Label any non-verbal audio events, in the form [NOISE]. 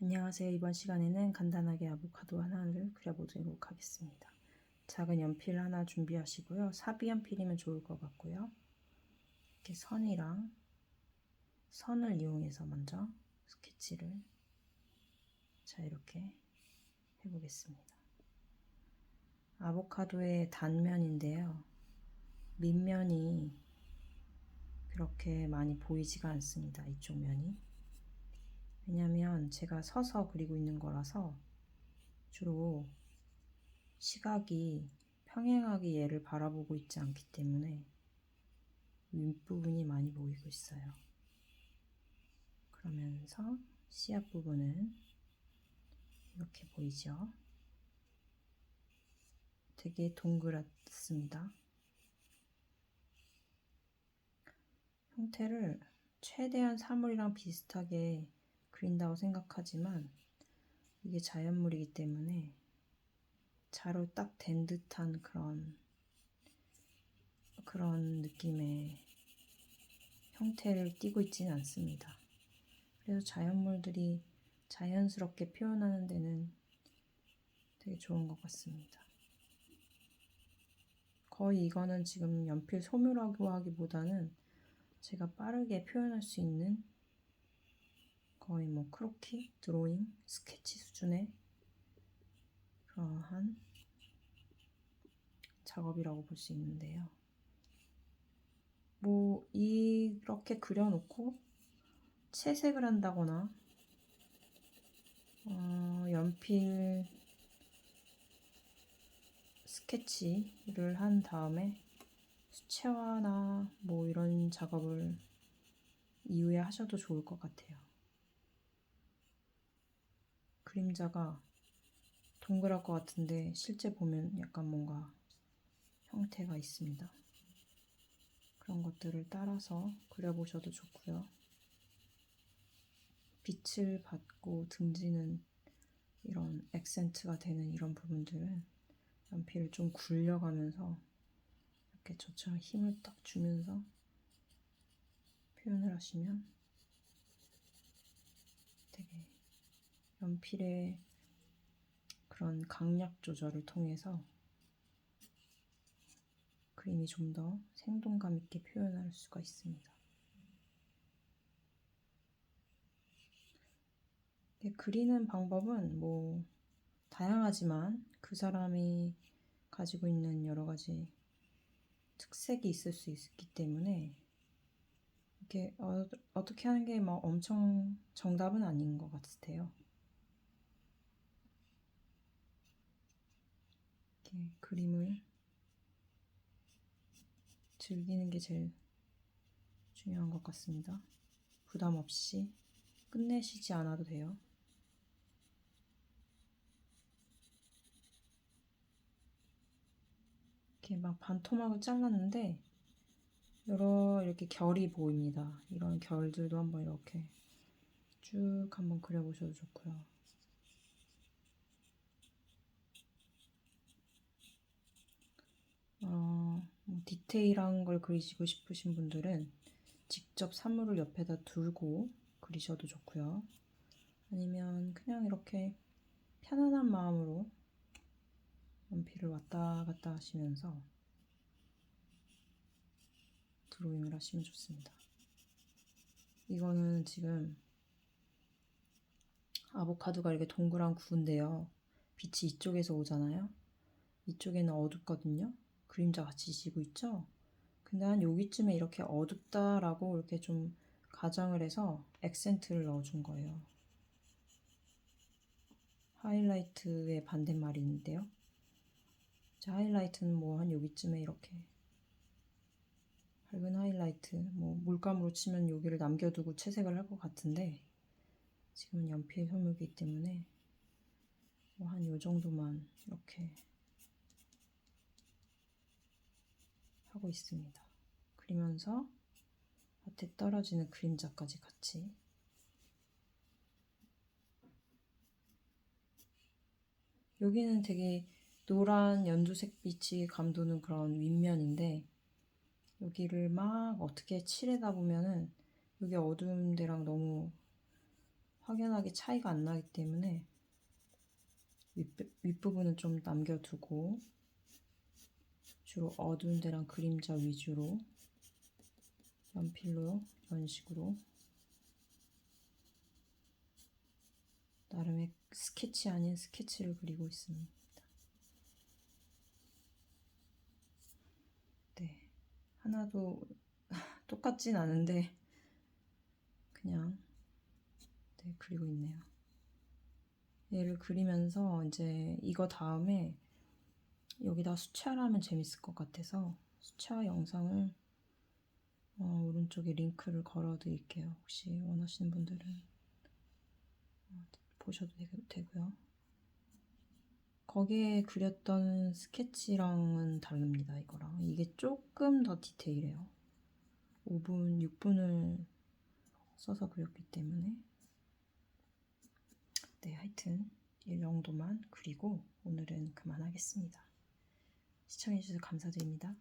안녕하세요. 이번 시간에는 간단하게 아보카도 하나를 그려보도록 하겠습니다. 작은 연필 하나 준비하시고요. 사비 연필이면 좋을 것 같고요. 이렇게 선이랑 선을 이용해서 먼저 스케치를 자 이렇게 해보겠습니다. 아보카도의 단면인데요. 밑면이 그렇게 많이 보이지가 않습니다. 이쪽 면이. 왜냐면 제가 서서 그리고 있는 거라서 주로 시각이 평행하게 얘를 바라보고 있지 않기 때문에 윗부분이 많이 보이고 있어요. 그러면서 씨앗 부분은 이렇게 보이죠? 되게 동그랗습니다. 형태를 최대한 사물이랑 비슷하게 그린다고 생각하지만 이게 자연물이기 때문에 자로 딱 된 듯한 그런 그런 느낌의 형태를 띠고 있지는 않습니다. 그래서 자연물들이 자연스럽게 표현하는 데는 되게 좋은 것 같습니다. 거의 이거는 지금 연필 소묘라고 하기보다는 제가 빠르게 표현할 수 있는 거의 뭐 크로키, 드로잉, 스케치 수준의 그러한 작업이라고 볼 수 있는데요. 뭐 이렇게 그려놓고 채색을 한다거나 어, 연필 스케치를 한 다음에 수채화나 뭐 이런 작업을 이후에 하셔도 좋을 것 같아요. 그림자가 동그랄 것 같은데 실제 보면 약간 뭔가 형태가 있습니다. 그런 것들을 따라서 그려보셔도 좋고요. 빛을 받고 등지는 이런 액센트가 되는 이런 부분들은 연필을 좀 굴려가면서 이렇게 저처럼 힘을 딱 주면서 표현을 하시면 되게 연필의 그런 강약 조절을 통해서 그림이 좀 더 생동감 있게 표현할 수가 있습니다. 그리는 방법은 뭐 다양하지만 그 사람이 가지고 있는 여러 가지 특색이 있을 수 있기 때문에 이렇게 어, 떻게 하는 게뭐 엄청 정답은 아닌 것 같아요. 이렇게 그림을 즐기는 게 제일 중요한 것 같습니다. 부담 없이 끝내시지 않아도 돼요. 이렇게 막 반토막을 잘랐는데 여러 이렇게 결이 보입니다. 이런 결들도 한번 이렇게 쭉 한번 그려보셔도 좋고요. 어, 뭐 디테일한 걸 그리시고 싶으신 분들은 직접 사물을 옆에다 두고 그리셔도 좋고요. 아니면 그냥 이렇게 편안한 마음으로 연필을 왔다 갔다 하시면서 드로잉을 하시면 좋습니다. 이거는 지금 아보카도가 이렇게 동그란 구인데요. 빛이 이쪽에서 오잖아요. 이쪽에는 어둡거든요. 그림자 같이 지고 있죠. 근데 한 여기쯤에 이렇게 어둡다라고 이렇게 좀 가정을 해서 액센트를 넣어준 거예요. 하이라이트의 반대말인데요. 하이라이트는 뭐 한 여기쯤에 이렇게 밝은 하이라이트, 뭐 물감으로 치면 여기를 남겨두고 채색을 할 것 같은데 지금은 연필 소묘기 때문에 뭐 한 요 정도만 이렇게 하고 있습니다. 그리면서 밭에 떨어지는 그림자까지 같이 여기는 되게 노란 연두색 빛이 감도는 그런 윗면인데 여기를 막 어떻게 칠해다 보면은 여기 어두운 데랑 너무 확연하게 차이가 안 나기 때문에 윗, 윗부분은 좀 남겨두고 주로 어두운 데랑 그림자 위주로 연필로 이런 식으로 나름의 스케치 아닌 스케치를 그리고 있습니다. 네, 하나도 [LAUGHS] 똑같진 않은데 그냥 네, 그리고 있네요. 얘를 그리면서 이제 이거 다음에 여기다 수채화를 하면 재밌을 것 같아서 수채화 영상을 어, 오른쪽에 링크를 걸어 드릴게요. 혹시 원하시는 분들은 어, 보셔도 되고- 되고요. 거기에 그렸던 스케치랑은 다릅니다. 이거랑 이게 조금 더 디테일해요. 5분, 6분을 써서 그렸기 때문에 네, 하여튼 이 정도만 그리고 오늘은 그만하겠습니다. 시청해주셔서 감사드립니다.